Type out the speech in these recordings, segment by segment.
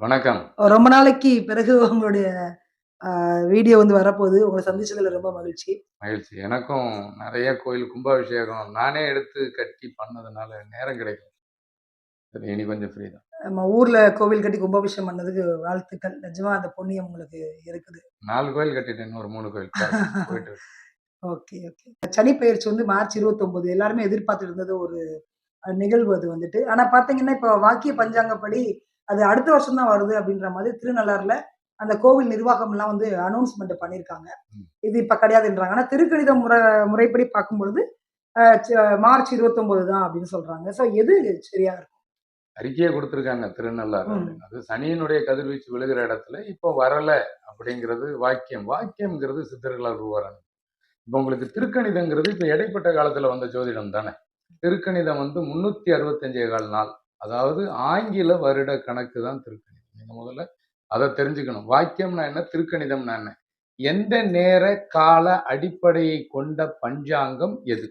வணக்கம். ரொம்ப நாளைக்கு பிறகு உங்களுடைய வீடியோ வந்து வரப்போகுது. உங்களை சந்திச்சதுல ரொம்ப மகிழ்ச்சி. மகிழ்ச்சி. எனக்கும் நிறைய கோயில் கும்பாபிஷேகம் நானே எடுத்து கட்டி பண்ணதுனால நேரம் கிடைக்கும். சரி இனி கொஞ்சம் ஃப்ரீ தான். நம்ம ஊர்ல கோவில் கட்டி கும்பாபிஷேகம் பண்ணதுக்கு வாழ்த்துக்கள். நிஜமா அந்த புண்ணியம் உங்களுக்கு இருக்குது. நாலு கோயில் கட்டிட்டேன் ஒரு மூணு கோயில். போயிட்டு. Okay okay. சனி பெயர்ச்சி வந்து மார்ச் 29 எல்லாருமே எதிர்பார்த்துட்டு இருந்தது ஒரு நிகழ்வு அது வந்துட்டு. ஆனா பாத்தீங்கன்னா இப்போ வாக்கிய பஞ்சாங்கப்படி அது அடுத்த வருஷம் தான் வருது அப்படின்ற மாதிரி திருநள்ளாறுல அந்த கோவில் நிர்வாகம் எல்லாம் வந்து அனௌன்ஸ்மெண்ட் பண்ணியிருக்காங்க. இது இப்ப கிடையாதுன்றாங்க. ஆனா திருக்கணித முறை முறைப்படி பார்க்கும்பொழுது மார்ச் 29 தான் அப்படின்னு சொல்றாங்க. சோ எது சரியா இருக்கும்? அறிக்கையை கொடுத்துருக்காங்க திருநள்ளாறு. அது சனியினுடைய கதிர்வீச்சு விழுகிற இடத்துல இப்போ வரல அப்படிங்கிறது வாக்கியம். வாக்கியம்ங்கிறது சித்தர்களால் உருவாராங்க இப்போ உங்களுக்கு திருக்கணிதங்கிறது இப்போ இடைப்பட்ட காலத்துல வந்த ஜோதிடம் தானே. திருக்கணிதம் வந்து முன்னூத்தி அறுபத்தஞ்சே கால் நாள். அதாவது ஆங்கில வருட கணக்கு தான் திருக்கணிதம். நீங்க முதல்ல அதை தெரிஞ்சுக்கணும். வாக்கியம்னா என்ன? திருக்கணிதம்னா என்ன? எந்த நேர கால அடிப்படையை கொண்ட பஞ்சாங்கம் எது?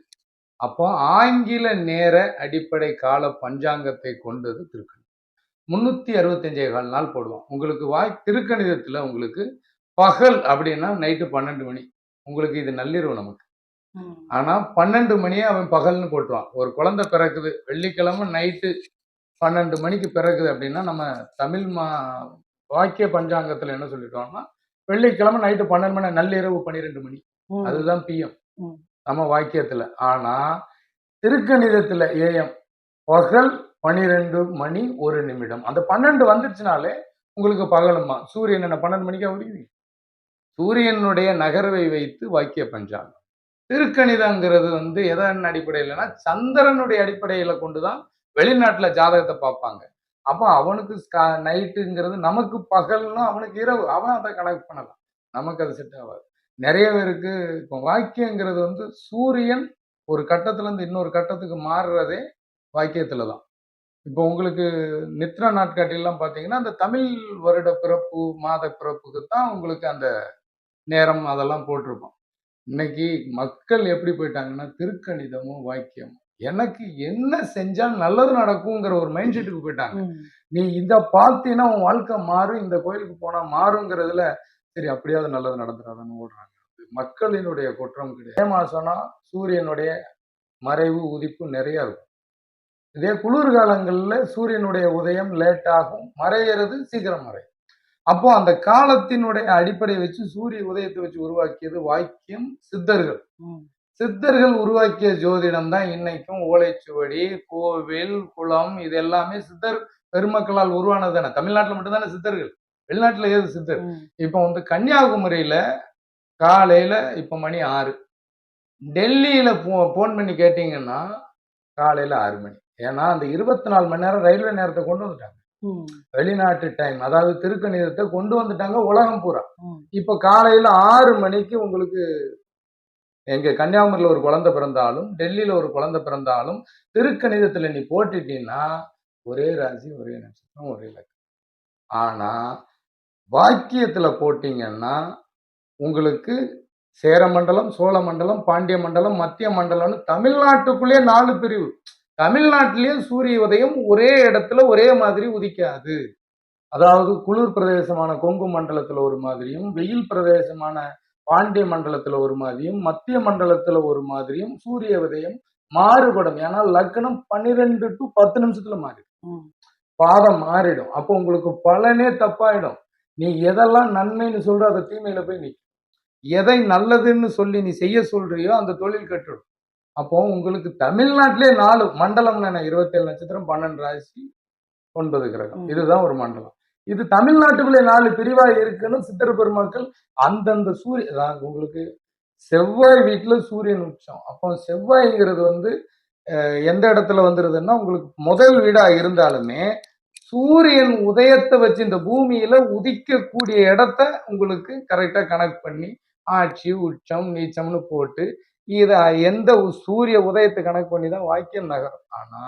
அப்போ ஆங்கில நேர அடிப்படை கால பஞ்சாங்கத்தை கொண்டது திருக்கணிதம். முன்னூத்தி அறுபத்தஞ்சே கால் நாள் போடுவோம். உங்களுக்கு வாய் திருக்கணிதத்துல உங்களுக்கு பகல் அப்படின்னா நைட்டு பன்னெண்டு மணி. உங்களுக்கு இது நள்ளிரவு நமக்கு. ஆனா பன்னெண்டு மணியே அவன் பகல்னு போட்டுருவான். ஒரு குழந்தை பிறக்குது. வெள்ளிக்கிழமை நைட்டு பன்னெண்டு மணிக்கு பிறக்குது அப்படின்னா நம்ம தமிழ் மா வாக்கிய பஞ்சாங்கத்துல என்ன சொல்லிட்டோம்னா வெள்ளிக்கிழமை நைட்டு பன்னெண்டு மணி நள்ளிரவு பன்னிரெண்டு மணி. அதுதான் பிஎம். நம்ம வாக்கியத்துல. ஆனா திருக்கணிதத்துல ஏஎம் பகல் பனிரெண்டு மணி ஒரு நிமிடம். அந்த பன்னெண்டு வந்துருச்சுனாலே உங்களுக்கு பகலுமா சூரியன் என்ன பன்னெண்டு மணிக்கா உரியுது சூரியனுடைய நகர்வை வைத்து வாக்கிய பஞ்சாங்கம். திருக்கணிதங்கிறது வந்து எதன் அடிப்படையிலனா சந்திரனுடைய அடிப்படையில கொண்டுதான் வெளிநாட்டுல ஜாதகத்தை பார்ப்பாங்க. அப்போ அவனுக்கு நைட்டுங்கிறது நமக்கு பகல்னா அவனுக்கு இரவு. அவன் அதை கணக்கு பண்ணலாம். நமக்கு அது செட் ஆகாது. நிறைய பேருக்கு இப்போ வாக்கியங்கிறது வந்து சூரியன் ஒரு கட்டத்துல இருந்து இன்னொரு கட்டத்துக்கு மாறுறதே வாக்கியத்தில் தான் இப்போ உங்களுக்கு நித்ரா நாட்காட்டிலாம் பார்த்தீங்கன்னா அந்த தமிழ் வருட பிறப்பு மாத பிறப்புக்கு தான் உங்களுக்கு அந்த நேரம் அதெல்லாம் போட்டிருப்போம் இன்னைக்கு மக்கள் எப்படி போயிட்டாங்கன்னா திருக்கணிதமும் வாக்கியமும். எனக்கு என்ன செஞ்சா நல்லது நடக்குங்கிற ஒரு மைண்ட் செட்டுக்கு போயிட்டாங்க. நீ இத பார்த்தீங்கன்னா உன் வாழ்க்கை மாறும் இந்த கோயிலுக்கு போனா மாறுங்கிறதுல சரி அப்படியாவது நல்லது நடந்துடாதுன்னு ஓடுறாங்க. மக்களினுடைய குற்றம் கிடையாது. மே மாசம்னா சூரியனுடைய மறைவு உதிப்பு நிறைய இருக்கும். இதே குளிர் காலங்கள்ல சூரியனுடைய உதயம் லேட் ஆகும் மறையிறது சீக்கிரம் மறையும். அப்போ அந்த காலத்தினுடைய அடிப்படையை வச்சு சூரிய உதயத்தை வச்சு உருவாக்கியது வாக்கியம் சித்தர்கள். சித்தர்கள் உருவாக்கிய ஜோதிடம் தான் இன்னைக்கும் ஓலைச்சுவடி கோவில் குளம் இது எல்லாமே சித்தர் பெருமக்களால் உருவானது தானே தமிழ்நாட்டில் மட்டும்தானே சித்தர்கள்? வெளிநாட்டுல ஏது சித்தர். இப்போ வந்து கன்னியாகுமரியில காலையில இப்ப மணி ஆறு. டெல்லியில போன் பண்ணி கேட்டீங்கன்னா காலையில ஆறு மணி. ஏன்னா அந்த இருபத்தி நாலு மணி நேரம் ரயில்வே நேரத்தை கொண்டு வந்துட்டாங்க. வெளிநாட்டு டைம் அதாவது திருக்கணிதத்தை கொண்டு வந்துட்டாங்க உலகம் பூரா. இப்ப காலையில ஆறு மணிக்கு உங்களுக்கு எங்க கன்னியாகுமரியில் ஒரு குழந்தை பிறந்தாலும் டெல்லியில ஒரு குழந்தை பிறந்தாலும் திருக்கணிதத்துல நீ போட்டுட்டீங்கன்னா ஒரே ராசி ஒரே நட்சத்திரம் ஒரே லக்கம் ஆனா வாக்கியத்துல போட்டீங்கன்னா உங்களுக்கு சேர மண்டலம் சோழ மண்டலம் பாண்டிய மண்டலம் மத்திய மண்டலம்னு தமிழ்நாட்டுக்குள்ளேயே நாலு பிரிவு. தமிழ்நாட்டிலேயே சூரிய உதயம் ஒரே இடத்துல ஒரே மாதிரி உதிக்காது. அதாவது குளிர் பிரதேசமான கொங்கு மண்டலத்துல ஒரு மாதிரியும் வெயில் பிரதேசமான பாண்டிய மண்டலத்துல ஒரு மாதிரியும் மத்திய மண்டலத்துல ஒரு மாதிரியும் சூரிய உதயம் மாறுபடும். ஏன்னா லக்னம் பன்னிரெண்டு டு பத்து நிமிஷத்துல மாறிடும். பாதம் மாறிடும். அப்போ உங்களுக்கு பலனே தப்பாயிடும். நீ எதெல்லாம் நன்மைன்னு சொல்ற அதை தீமையில போய் நிற்கும் எதை நல்லதுன்னு சொல்லி நீ செய்ய சொல்றியோ அந்த தொழில் கட்டுடும். அப்போ உங்களுக்கு தமிழ்நாட்டிலே நாலு மண்டலம் என்ன? இருபத்தேழு நட்சத்திரம் பன்னெண்டு ராசி ஒன்பது கிரகம். இதுதான் ஒரு மண்டலம். இது தமிழ்நாட்டுக்குள்ளே நாலு பிரிவா இருக்குன்னு சித்தர் பெருமக்கள் அந்தந்த சூரிய உங்களுக்கு செவ்வாய் வீட்டுல சூரியன் உச்சம். அப்போ செவ்வாய்ங்கிறது வந்து எந்த இடத்துல வந்துருதுன்னா உங்களுக்கு முதல் வீடா இருந்தாலுமே சூரியன் உதயத்தை வச்சு இந்த பூமியில உதிக்கக்கூடிய இடத்த உங்களுக்கு கரெக்டா கனெக்ட் பண்ணி ஆட்சி உச்சம் நீச்சம்னு போட்டு இதை எந்த சூரிய உதயத்தை கணக்கு பண்ணி தான் வாக்கியம் நகரும். ஆனா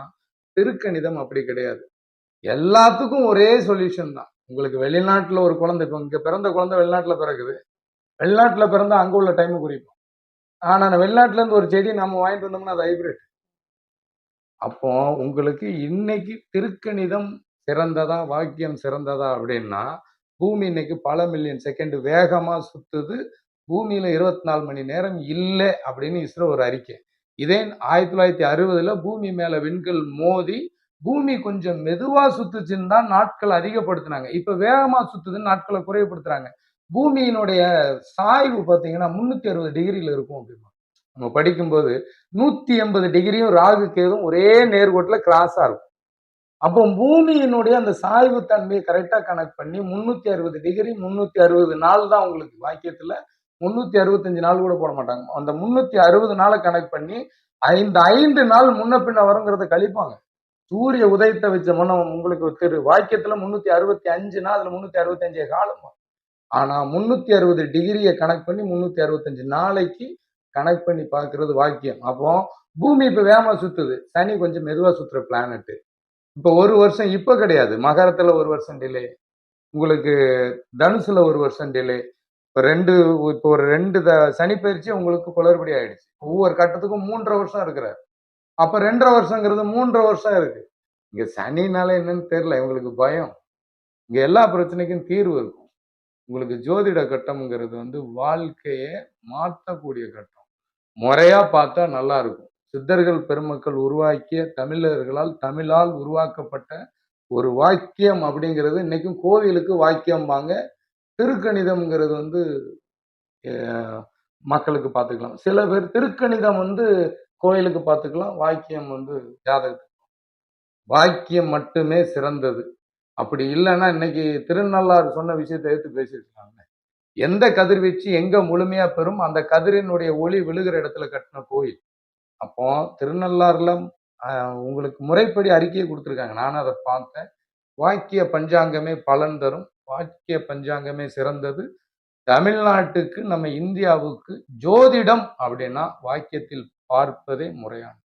திருக்கணிதம் அப்படி கிடையாது. எல்லாத்துக்கும் ஒரே சொல்யூஷன் தான். உங்களுக்கு வெளிநாட்டில் ஒரு குழந்தை இப்போ இங்கே பிறந்த குழந்தை வெளிநாட்டில் பிறகுது வெளிநாட்டில் பிறந்தா அங்கே உள்ள டைமை குறிப்போம் ஆனால் நான் ஒரு செடி நம்ம வாங்கிட்டு வந்தோம்னா அது ஹைபிரிட் அப்போ உங்களுக்கு இன்னைக்கு திருக்கணிதம் சிறந்ததா வாக்கியம் சிறந்ததா அப்படின்னா பூமி இன்னைக்கு பல மில்லியன் செகண்ட் வேகமாக சுத்துது. பூமியில் இருபத்தி நாலு மணி நேரம் இல்லை அப்படின்னு இஸ்ரோ ஒரு அறிக்கை. இதே ஆயிரத்தி தொள்ளாயிரத்தி அறுபதுல பூமி மேலே விண்கல் மோதி பூமி கொஞ்சம் மெதுவா சுத்துச்சுன்னு தான் நாட்கள் அதிகப்படுத்தினாங்க. இப்ப வேகமா சுத்துதுன்னு நாட்களை குறைவுபடுத்துறாங்க. பூமியினுடைய சாய்வு பாத்தீங்கன்னா முன்னூத்தி அறுபது டிகிரியில இருக்கும் அப்படிமா. நம்ம படிக்கும்போது நூத்தி எண்பது டிகிரியும் ராகு கேதும் ஒரே நேர்கோட்டுல கிராஸா இருக்கும். அப்போ பூமியினுடைய அந்த சாய்வு தன்மையை கரெக்டா கணக்கு பண்ணி முன்னூத்தி அறுபது டிகிரி முன்னூத்தி அறுபது நாள் தான் உங்களுக்கு வாக்கியத்துல. முன்னூத்தி அறுபத்தஞ்சு நாள் கூட போட மாட்டாங்க. அந்த முன்னூத்தி அறுபது நாளை கணக்கு பண்ணி ஐந்து ஐந்து நாள் முன்ன பின்ன வருங்கிறத கழிப்பாங்க. சூரிய உதயத்தை வச்ச மனம் உங்களுக்கு திரு. வாக்கியத்துல முன்னூத்தி அறுபத்தி அஞ்சுனா அதுல முன்னூத்தி அறுபத்தி அஞ்சு காலம்? ஆனா முன்னூத்தி அறுபது டிகிரியை கனெக்ட் பண்ணி முன்னூத்தி அறுபத்தஞ்சு நாளைக்கு கனெக்ட் பண்ணி பாக்குறது வாக்கியம். அப்போ பூமி இப்ப வேகமா சுத்துது. சனி கொஞ்சம் மெதுவா சுத்துற பிளானட்டு இப்ப ஒரு வருஷம் இப்ப கிடையாது. மகரத்துல ஒரு வருஷம் டிலே உங்களுக்கு தனுசுல ஒரு வருஷம் டிலே இப்ப ரெண்டு இப்போ ஒரு ரெண்டு த- சனி பயிற்சி உங்களுக்கு குளறுபடி ஆயிடுச்சு. ஒவ்வொரு கட்டத்துக்கும் மூன்றரை வருஷம் இருக்கிறார். அப்போ ரெண்டரை வருஷங்கிறது மூன்றரை வருஷம் இருக்கு. இங்கே சனினால என்னன்னு தெரியல இவங்களுக்கு பயம். இங்கே எல்லா பிரச்சனைக்கும் தீர்வு இருக்கும். உங்களுக்கு ஜோதிட கட்டம்ங்கிறது வந்து வாழ்க்கையை மாற்றக்கூடிய கட்டம். முறையாக பார்த்தா நல்லா இருக்கும். சித்தர்கள் பெருமக்கள் உருவாக்கிய தமிழர்களால் தமிழால் உருவாக்கப்பட்ட ஒரு வாக்கியம் அப்படிங்கிறது இன்னைக்கும் கோவிலுக்கு வாக்கியம்பாங்க. திருக்கணிதம்ங்கிறது வந்து மக்களுக்கு பார்த்துக்கலாம். சில பேர் திருக்கணிதம் வந்து கோயிலுக்கு பார்த்துக்கலாம். வாக்கியம் வந்து ஜாதகத்துக்கு. வாக்கியம் மட்டுமே சிறந்தது. அப்படி இல்லைன்னா இன்னைக்கு திருநள்ளாறு சொன்ன விஷயத்தை எடுத்து பேசியிருக்காங்க எந்த கதிர்வீச்சு எங்க முழுமையா பெறும்? அந்த கதிரினுடைய ஒளி விழுகிற இடத்துல கட்டின கோயில். அப்போ திருநள்ளாறுல உங்களுக்கு முறைப்படி அறிக்கையை கொடுத்துருக்காங்க. நானும் அதை பார்த்தேன். வாக்கிய பஞ்சாங்கமே பலன் தரும். வாக்கிய பஞ்சாங்கமே சிறந்தது. தமிழ்நாட்டுக்கு நம்ம இந்தியாவுக்கு ஜோதிடம் அப்படின்னா வாக்கியத்தில் பார்ப்பதே முறையானது.